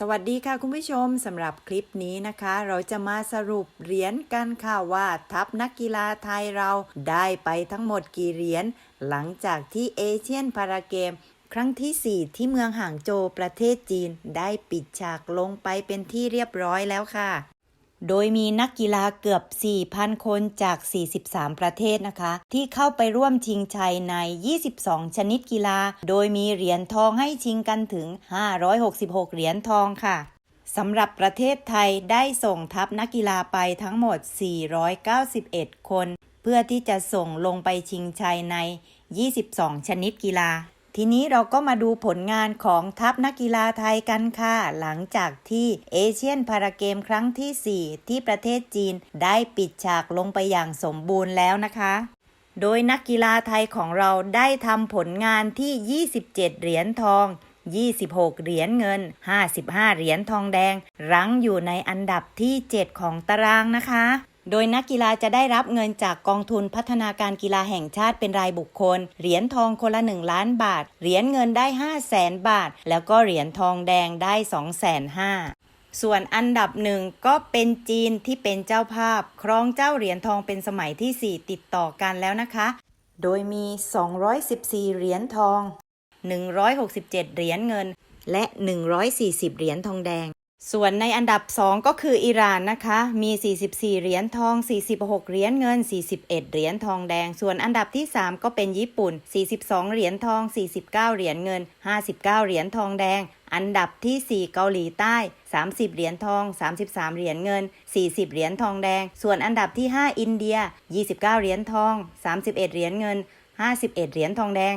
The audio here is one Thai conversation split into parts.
สวัสดีค่ะคุณผู้ชมสำหรับคลิปนี้นะคะ เราจะมาสรุปเหรียญกันค่ะว่าทัพนักกีฬาไทยเราได้ไปทั้งหมดกี่เหรียญหลังจากที่เอเชียนพาราเกม ครั้งที่ 4 ที่เมืองห่างโจวประเทศจีน ได้ปิดฉากลงไปเป็นที่เรียบร้อยแล้วค่ะ โดยมีนักกีฬาเกือบ 4,000 คนจาก 43 ประเทศนะคะ ที่เข้าไปร่วมชิงชัยใน 22 ชนิดกีฬา โดยมีเหรียญทองให้ชิงกันถึง 566 เหรียญทองค่ะสำหรับประเทศไทยได้ส่งทัพนักกีฬาไปทั้งหมด 491 คน เพื่อที่จะส่งลงไปชิงชัยใน 22 ชนิดกีฬา ทีนี้เราก็มาดูผลงานของทัพนักกีฬาไทยกันค่ะ หลังจากที่เอเชียนพาราเกมครั้งที่ 4 ที่ประเทศจีนได้ปิดฉากลงไปอย่างสมบูรณ์แล้วนะคะโดยนักกีฬาไทยของเราได้ทำผลงานที่ 27 เหรียญทอง 26 เหรียญเงิน 55 เหรียญทองแดง รั้งอยู่ในอันดับที่ 7 ของตารางนะคะ โดยนักกีฬาจะได้รับเงินจากกองทุนพัฒนาการกีฬาแห่งชาติเป็นรายบุคคล เหรียญทองคนละ 1 ล้านบาท เหรียญเงินได้ 5 0 0แสนบาท แล้วก็เหรียญทองแดงได้ 2 5 0 0 0ส่วนอันดับหนึ่งก็เป็นจีนที่เป็นเจ้าภาพ ครองเจ้าเหรียญทองเป็นสมัยที่ 4 ติดต่อกันแล้วนะคะ โดยมี 214 เหรียญทอง 167 เหรียญเงิน และ 140 เหรียญทองแดง ส่วนในอันดับ 2 ก็คืออิหร่านนะคะ มี 44 เหรียญทอง 46 เหรียญเงิน 41 เหรียญทองแดง ส่วนอันดับที่ 3 ก็เป็นญี่ปุ่น 42 เหรียญทอง 49 เหรียญเงิน 59 เหรียญทองแดง อันดับที่ 4 เกาหลีใต้ 30 เหรียญทอง 33 เหรียญเงิน 40 เหรียญทองแดง ส่วนอันดับที่ 5 อินเดีย 29 เหรียญทอง 31 เหรียญเงิน 51 เหรียญทองแดง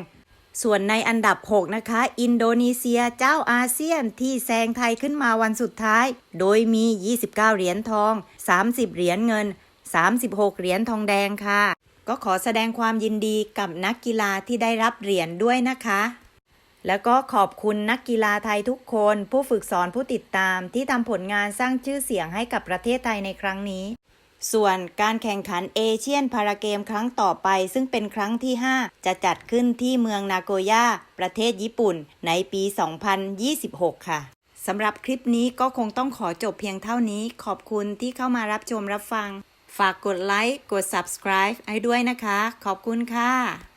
ส่วนในอันดับ 6 นะคะ อินโดนีเซียเจ้าอาเซียนที่แซงไทยขึ้นมาวันสุดท้าย โดยมี 29 เหรียญทอง 30 เหรียญเงิน 36 เหรียญทองแดงค่ะ ก็ขอแสดงความยินดีกับนักกีฬาที่ได้รับเหรียญด้วยนะคะ แล้วก็ขอบคุณนักกีฬาไทยทุกคน ผู้ฝึกสอนผู้ติดตามที่ทำผลงานสร้างชื่อเสียงให้กับประเทศไทยในครั้งนี้ ส่วนการแข่งขันเอเชียนพาราเกมครั้งต่อไป ซึ่งเป็นครั้งที่ 5 จะจัดขึ้นที่เมืองนาโกย่า ประเทศญี่ปุ่น ในปี 2026 ค่ะสำหรับคลิปนี้ก็คงต้องขอจบเพียงเท่านี้ ขอบคุณที่เข้ามารับชมรับฟัง ฝากกดไลค์ กด subscribe ให้ด้วยนะคะ ขอบคุณค่ะ